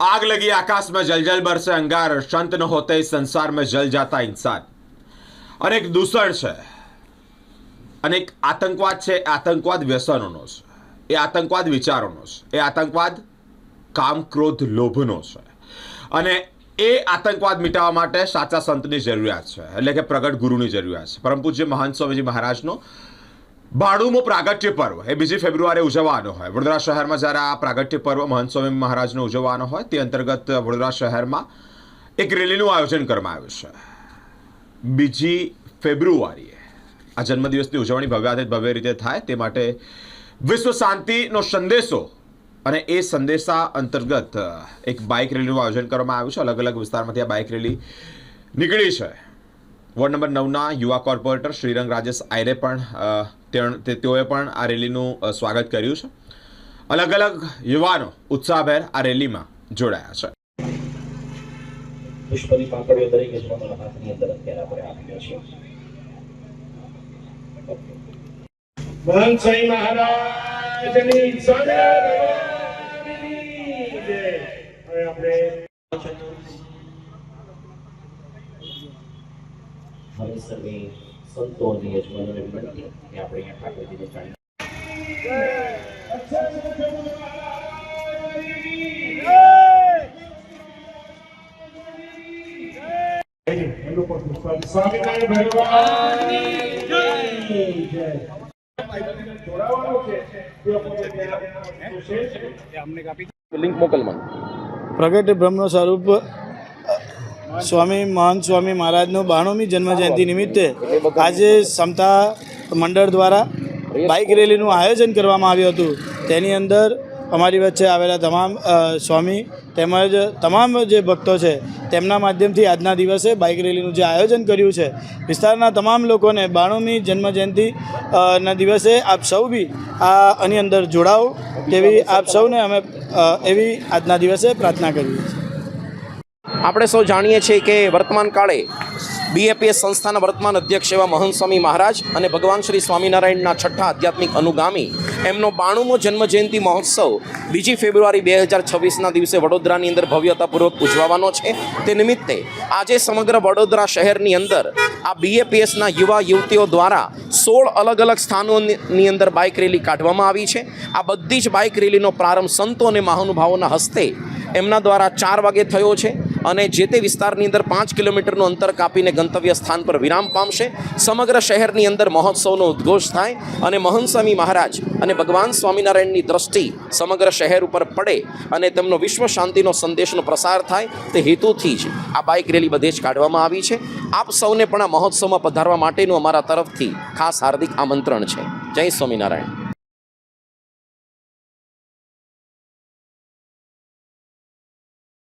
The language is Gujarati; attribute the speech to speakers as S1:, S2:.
S1: आग लगी आकाश में जलजल बरसे अंगार संत न होते इस संसार में जल जाता इंसान અને એક દૂષણ છે અને એક આતંકવાદ છે એ આતંકવાદ વ્યસનોનો છે એ આતંકવાદ વિચારોનો છે એ આતંકવાદ કામ ક્રોધ લોભનો છે અને એ આતંકવાદ મિટાવવા માટે સાચા સંતની જરૂરિયાત છે એટલે કે પ્રગટ ગુરુની જરૂરિયાત છે પરમ પૂજ્ય મહંત સ્વામીજી મહારાજનો બાણુમો પ્રાગટ્ય પર્વ. એ બીજી ફેબ્રુઆરી ઉજવવાનો હોય. વડોદરા શહેરમાં જ્યારે આ પ્રાગટ્ય પર્વ મહંત સ્વામી મહારાજનો ઉજવવાનો હોય, તે અંતર્ગત વડોદરા શહેરમાં એક રેલીનું આયોજન કરવામાં આવ્યું છે. બીજી ફેબ્રુઆરીએ આ જન્મદિવસની ઉજવણી ભવ્યાથી ભવ્ય રીતે થાય, તે માટે વિશ્વ શાંતિનો સંદેશો અને એ સંદેશા અંતર્ગત એક બાઇક રેલીનું આયોજન કરવામાં આવ્યું છે. અલગ અલગ વિસ્તારમાંથી આ બાઇક રેલી નીકળી છે. વોર્ડ નંબર નવના યુવા કોર્પોરેટર શ્રીરંગ રાજેશ આયરે પણ તેઓએ પણ આ રેલીનું સ્વાગત કર્યું છે. અલગ અલગ યુવાનો ઉત્સાહભેર આ રેલીમાં જોડાયા છે.
S2: પુષ્પની પાંખડીઓ દરેક યજમાનોના હાથની અંદર અત્યારે આપણે આપી છે
S3: મહંત મહારાજની સદા. હવે આપણે
S2: હવે સર્વે સંતો અને યજમાનોને વિનંતી કે આપણે અહીંયા ઠાકોરજીને. લિંક મોકલવાનું
S4: પ્રગટ બ્રહ્મ સ્વરૂપ સ્વામી મહંત સ્વામી મહારાજનો બાણુમી જન્મજયંતિ નિમિત્તે આજે સમતા મંડળ દ્વારા બાઇક રેલીનું આયોજન કરવામાં આવ્યું હતું. તેની અંદર અમારી વચ્ચે આવેલા તમામ સ્વામી તેમજ તમામ જે ભક્તો છે, તેમના માધ્યમથી આજના દિવસે બાઇક રેલીનું જે આયોજન કર્યું છે, વિસ્તારના તમામ લોકોને બાણુમી જન્મજયંતિ ના દિવસે આપ સૌ બી આ આની અંદર જોડાઓ તેવી આપ સૌને અમે એવી આજના દિવસે પ્રાર્થના કરીએ છીએ.
S5: આપણે સૌ જાણીએ છીએ કે વર્તમાન કાળે બીએપીએસ સંસ્થાના વર્તમાન અધ્યક્ષ એવા મહંત સ્વામી મહારાજ અને ભગવાન શ્રી સ્વામિનારાયણના છઠ્ઠા આધ્યાત્મિક અનુગામી એમનો બાણુમો જન્મજયંતિ મહોત્સવ બીજી ફેબ્રુઆરી બે હજાર છવ્વીસના દિવસે વડોદરાની અંદર ભવ્યતાપૂર્વક ઉજવવાનો છે. તે નિમિત્તે આજે સમગ્ર વડોદરા શહેરની અંદર આ બીએપીએસના યુવા યુવતીઓ દ્વારા સોળ અલગ અલગ સ્થાનોની અંદર બાઇક રેલી કાઢવામાં આવી છે. આ બધી જ બાઇક રેલીનો પ્રારંભ સંતો અને મહાનુભાવોના હસ્તે એમના દ્વારા ચાર વાગે થયો છે. અને જે તે વિસ્તારની અંદર પાંચ કિલોમીટરનું અંતર કાપીને ગંતવ્ય સ્થાન પર વિરામ પામશે. સમગ્ર શહેરની અંદર મહોત્સવનો ઉદ્ઘોષ થાય અને મહંતસ્વામી મહારાજ અને ભગવાન સ્વામિનારાયણની દ્રષ્ટિ સમગ્ર શહેર ઉપર પડે અને તેમનો વિશ્વ શાંતિનો સંદેશનો પ્રસાર થાય તે હેતુથી જ આ બાઇક રેલી બધે જ કાઢવામાં આવી છે. આપ સૌને પણ આ મહોત્સવમાં પધારવા માટેનું અમારા તરફથી ખાસ હાર્દિક આમંત્રણ છે. જય સ્વામિનારાયણ.